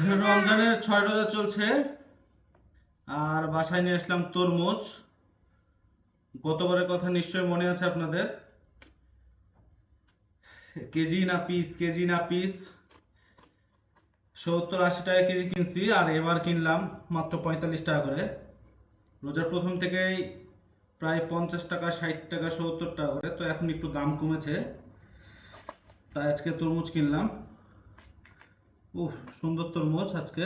রমজানের ছয় রোজা চলছে। আর বাসায় নিয়ে আসলাম তরমুজ। গতবারের কথা নিশ্চয়ই মনে আছে আপনাদের। কেজি না পিস কেজি না পিস সত্তর আশি টাকা কেজি কিনছি, আর এবার কিনলাম মাত্র পঁয়তাল্লিশ টাকা করে। রোজার প্রথম থেকেই প্রায় পঞ্চাশ টাকা, ষাট টাকা, সত্তর টাকা করে। তো এখন একটু দাম কমেছে। তাই আজকে তরমুজ কিনলাম। উফ, সুন্দর তরমুজ আজকে।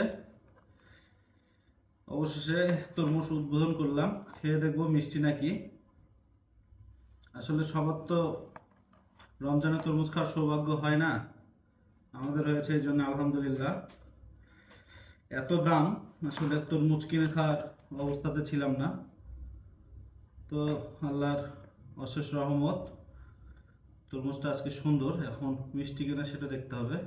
অবশেষে তরমুজ উদ্বোধন করলাম। খেয়ে দেখব মিষ্টি নাকি। আসলে সবার তো রমজানে তরমুজ খাওয়ার সৌভাগ্য হয় না। আমাদের হয়েছে এই জন্য আলহামদুলিল্লাহ। এত দাম, আসলে তরমুজ কিনে খাওয়ার অবস্থাতে ছিলাম না। তো আল্লাহর অশেষ রহমত, তরমুজটা আজকে সুন্দর। এখন মিষ্টি কিনা সেটা দেখতে হবে।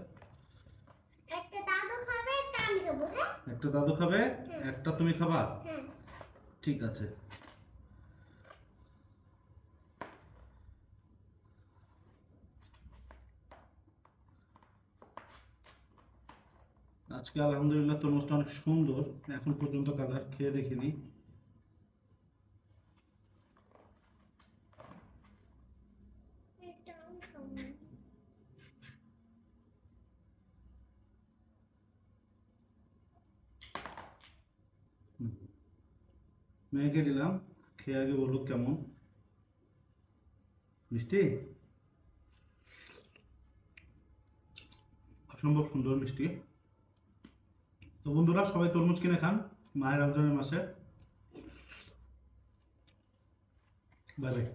হ্যাঁ? একটা দাদু খাবে একটা তুমি খাবা? হ্যাঁ। ঠিক আছে। আজকে আলহামদুলিল্লাহ তরমুজটা অনেক সুন্দর। এখন পর্যন্ত কালার খেয়ে দেখিনি একটা আমি খাব মেয়েকে দিলাম, খেয়ে আগে বলুক কেমন। মিষ্টি? অসম্ভব সুন্দর মিষ্টি। তো বন্ধুরা, সবাই তরমুজ কিনে খান, মায়ের রমজানের মাসে। Bye bye.